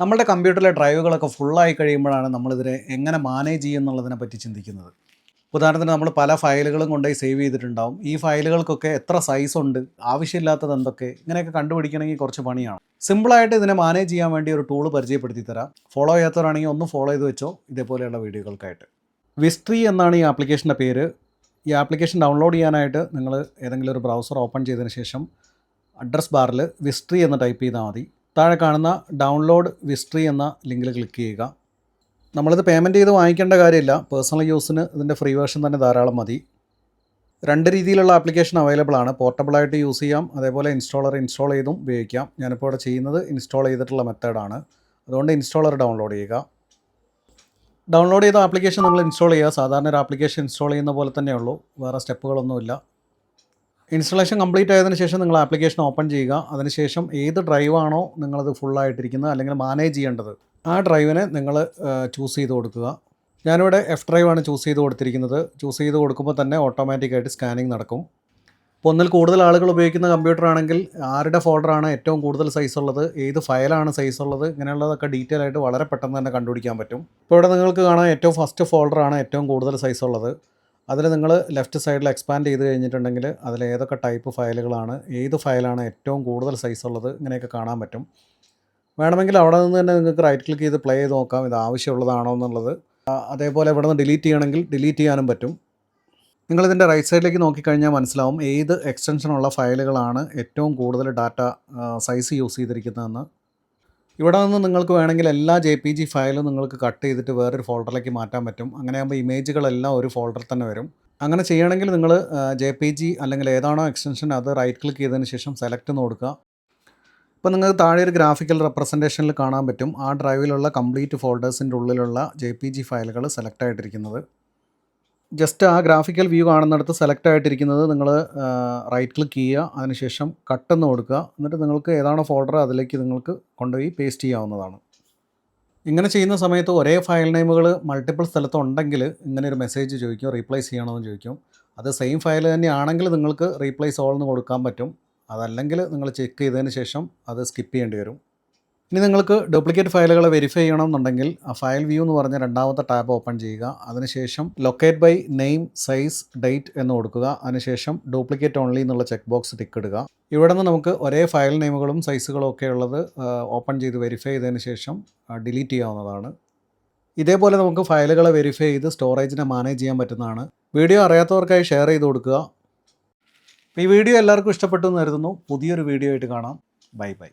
നമ്മുടെ കമ്പ്യൂട്ടറിലെ ഡ്രൈവുകളൊക്കെ ഫുള്ളായി കഴിയുമ്പോഴാണ് നമ്മളിതിനെ എങ്ങനെ മാനേജ് ചെയ്യുന്നുള്ളതിനെ പറ്റി ചിന്തിക്കുന്നത്. ഉദാഹരണത്തിന് നമ്മൾ പല ഫയലുകളും കൊണ്ടുപോയി സേവ് ചെയ്തിട്ടുണ്ടാവും. ഈ ഫയലുകൾക്കൊക്കെ എത്ര സൈസ് ഉണ്ട് ആവശ്യമില്ലാത്തത് എന്തൊക്കെ ഇങ്ങനെയൊക്കെ കണ്ടുപിടിക്കണമെങ്കിൽ കുറച്ച് പണിയാണ്. സിമ്പിളായിട്ട് ഇതിനെ മാനേജ് ചെയ്യാൻ വേണ്ടി ഒരു ടൂൾ പരിചയപ്പെടുത്തി തരാം ഫോളോ ചെയ്യാത്തവരാണെങ്കിൽ ഒന്ന് ഫോളോ ചെയ്ത് വെച്ചോ ഇതേപോലെയുള്ള വീഡിയോകൾക്കായിട്ട്. വിസ്ട്രി എന്നാണ് ഈ ആപ്ലിക്കേഷന്റെ പേര്. ഈ ആപ്ലിക്കേഷൻ ഡൗൺലോഡ് ചെയ്യാനായിട്ട് നിങ്ങൾ ഏതെങ്കിലും ഒരു ബ്രൗസർ ഓപ്പൺ ചെയ്തതിന് ശേഷം അഡ്രസ് ബാറിൽ വിസ്ട്രി എന്ന് ടൈപ്പ് ചെയ്താൽ മതി. താഴെ കാണുന്ന ഡൗൺലോഡ് വിസ്ട്രി എന്ന ലിങ്കിൽ ക്ലിക്ക് ചെയ്യുക. നമ്മളിത് പേയ്മെന്റ് ചെയ്ത് വാങ്ങിക്കേണ്ട കാര്യമില്ല. പേഴ്സണൽ യൂസിന് ഇതിന്റെ ഫ്രീ വേർഷൻ തന്നെ ധാരാളം മതി. രണ്ട് രീതിയിലുള്ള ആപ്ലിക്കേഷൻ അവൈലബിൾ ആണ്. പോർട്ടബിളായിട്ട് യൂസ് ചെയ്യാം. അതേപോലെ ഇൻസ്റ്റാളർ ഇൻസ്റ്റാൾ ചെയ്തും ഉപയോഗിക്കാം. ഞാനിപ്പോൾ ഇവിടെ ചെയ്യുന്നത് ഇൻസ്റ്റാൾ ചെയ്തിട്ടുള്ള മെത്തേഡാണ് അതുകൊണ്ട് ഇൻസ്റ്റാളർ ഡൗൺലോഡ് ചെയ്യുക. ഡൗൺലോഡ് ചെയ്ത ആപ്ലിക്കേഷൻ നമ്മൾ ഇൻസ്റ്റാൾ ചെയ്യുക. സാധാരണ ഒരു ആപ്ലിക്കേഷൻ ഇൻസ്റ്റാൾ ചെയ്യുന്ന പോലെ തന്നെയുള്ളൂ. വേറെ സ്റ്റെപ്പുകളൊന്നുമില്ല ഇൻസ്റ്റലേഷൻ കംപ്ലീറ്റ് ആയതിനു ശേഷം നിങ്ങൾ ആപ്ലിക്കേഷൻ ഓപ്പൺ ചെയ്യുക. അതിനുശേഷം ഏത് ഡ്രൈവാണോ നിങ്ങളത് ഫുള്ളായിട്ടിരിക്കുന്നത് അല്ലെങ്കിൽ മാനേജ് ചെയ്യേണ്ടത് ആ ഡ്രൈവിനെ നിങ്ങൾ ചൂസ് ചെയ്ത് കൊടുക്കുക. ഞാനിവിടെ എഫ് ഡ്രൈവാണ് ചൂസ് ചെയ്ത് കൊടുത്തിരിക്കുന്നത്. ചൂസ് ചെയ്ത് കൊടുക്കുമ്പോൾ തന്നെ ഓട്ടോമാറ്റിക്കായിട്ട് സ്കാനിങ് നടക്കും. ഇപ്പോൾ ഒന്നിൽ കൂടുതൽ ആളുകൾ ഉപയോഗിക്കുന്ന കമ്പ്യൂട്ടർ ആണെങ്കിൽ ആരുടെ ഫോൾഡറാണ് ഏറ്റവും കൂടുതൽ സൈസ് ഉള്ളത്? ഏത് ഫയലാണ് സൈസ് ഉള്ളത്? ഇങ്ങനെയുള്ളതൊക്കെ ഡീറ്റെയിൽ ആയിട്ട് വളരെ പെട്ടെന്ന് തന്നെ കണ്ടുപിടിക്കാൻ പറ്റും. ഇപ്പോൾ ഇവിടെ നിങ്ങൾക്ക് കാണാം ഏറ്റവും ഫസ്റ്റ് ഫോൾഡറാണ് ഏറ്റവും കൂടുതൽ സൈസ് ഉള്ളത്. അതിൽ നിങ്ങൾ ലെഫ്റ്റ് സൈഡിൽ എക്സ്പാൻഡ് ചെയ്ത് കഴിഞ്ഞിട്ടുണ്ടെങ്കിൽ അതിൽ ഏതൊക്കെ ടൈപ്പ് ഫയലുകളാണ് ഏത് ഫയലാണ് ഏറ്റവും കൂടുതൽ സൈസ് ഉള്ളത് ഇങ്ങനെയൊക്കെ കാണാൻ പറ്റും. വേണമെങ്കിൽ അവിടെ നിന്ന് തന്നെ നിങ്ങൾക്ക് റൈറ്റ് ക്ലിക്ക് ചെയ്ത് പ്ലേ ചെയ്ത് നോക്കാം ഇത് ആവശ്യമുള്ളതാണോ എന്നുള്ളത്. അതേപോലെ ഇവിടെ നിന്ന് ഡിലീറ്റ് ചെയ്യണമെങ്കിൽ ഡിലീറ്റ് ചെയ്യാനും പറ്റും. നിങ്ങളിതിന്റെ റൈറ്റ് സൈഡിലേക്ക് നോക്കിക്കഴിഞ്ഞാൽ മനസ്സിലാവും ഏത് എക്സ്റ്റൻഷനുള്ള ഫയലുകളാണ് ഏറ്റവും കൂടുതൽ ഡാറ്റ സൈസ് യൂസ് ചെയ്തിരിക്കുന്നതെന്ന്. ഇവിടെ നിന്ന് നിങ്ങൾക്ക് വേണമെങ്കിൽ എല്ലാ ജെ പി ജി ഫയലും നിങ്ങൾക്ക് കട്ട് ചെയ്തിട്ട് വേറൊരു ഫോൾഡറിലേക്ക് മാറ്റാൻ പറ്റും. അങ്ങനെയാകുമ്പോൾ ഇമേജുകളെല്ലാം ഒരു ഫോൾഡറിൽ തന്നെ വരും. അങ്ങനെ ചെയ്യണമെങ്കിൽ നിങ്ങൾ ജെ പി ജി അല്ലെങ്കിൽ ഏതാണോ എക്സ്റ്റൻഷൻ അത് റൈറ്റ് ക്ലിക്ക് ചെയ്തതിന് ശേഷം സെലക്ട് എന്ന് കൊടുക്കുക. ഇപ്പോൾ നിങ്ങൾക്ക് താഴെ ഒരു ഗ്രാഫിക്കൽ റെപ്രസെന്റേഷനിൽ കാണാൻ പറ്റും. ആ ഡ്രൈവിലുള്ള കംപ്ലീറ്റ് ഫോൾഡേഴ്സിന്റെ ഉള്ളിലുള്ള ജെ പി ജി ഫയലുകൾ സെലക്ട് ആയിട്ടിരിക്കുന്നത്. ജസ്റ്റ് ആ ഗ്രാഫിക്കൽ വ്യൂ കാണുന്നിടത്ത് സെലക്ട് ആയിട്ടിരിക്കുന്നത് നിങ്ങൾ റൈറ്റ് ക്ലിക്ക് ചെയ്യുക. അതിനുശേഷം കട്ടെന്ന് കൊടുക്കുക. എന്നിട്ട് നിങ്ങൾക്ക് ഏതാണോ ഫോൾഡർ അതിലേക്ക് നിങ്ങൾക്ക് കൊണ്ടുപോയി പേസ്റ്റ് ചെയ്യാവുന്നതാണ്. ഇങ്ങനെ ചെയ്യുന്ന സമയത്ത് ഒരേ ഫയൽ നെയിമുകൾ മൾട്ടിപ്പിൾ സ്ഥലത്തുണ്ടെങ്കിൽ ഇങ്ങനെ ഒരു മെസ്സേജ് ചോദിക്കും റീപ്ലേസ് ചെയ്യണമെന്ന് ചോദിക്കും. അത് സെയിം ഫയൽ തന്നെയാണെങ്കിൽ നിങ്ങൾക്ക് റീപ്ലേസ് ഓൾ എന്ന് കൊടുക്കാൻ പറ്റും. അതല്ലെങ്കിൽ നിങ്ങൾ ചെക്ക് ചെയ്തതിന് ശേഷം അത് സ്കിപ്പ് ചെയ്യേണ്ടി വരും. ഇനി നിങ്ങൾക്ക് ഡ്യൂപ്ലിക്കേറ്റ് ഫയലുകൾ വെരിഫൈ ചെയ്യണമെന്നുണ്ടെങ്കിൽ ഫയൽ വ്യൂ എന്ന് പറഞ്ഞ രണ്ടാമത്തെ ടാബ് ഓപ്പൺ ചെയ്യുക. അതിനുശേഷം locate by name size date എന്ന് കൊടുക്കുക. അതിനുശേഷം ഡ്യൂപ്ലിക്കേറ്റ് ഓൺലി എന്നുള്ള ചെക്ക് ബോക്സ് ടിക്ക് ഇടുക. ഇവിടെ നിന്ന് നമുക്ക് ഒരേ ഫയൽ നെയിമുകളും സൈസുകളും ഒക്കെ ഉള്ളത് ഓപ്പൺ ചെയ്ത് വെരിഫൈ ചെയ്തതിന് ശേഷം ഡിലീറ്റ് ചെയ്യാവുന്നതാണ്. ഇതേപോലെ നമുക്ക് ഫയലുകളെ വെരിഫൈ ചെയ്ത് സ്റ്റോറേജിനെ മാനേജ് ചെയ്യാൻ പറ്റുന്നതാണ്. വീഡിയോ അറിയാത്തവർക്കായി ഷെയർ ചെയ്ത് കൊടുക്കുക. ഈ വീഡിയോ എല്ലാവർക്കും ഇഷ്ടപ്പെട്ടു എന്ന് കരുതുന്നു. പുതിയൊരു വീഡിയോ ആയിട്ട് കാണാം. Bye bye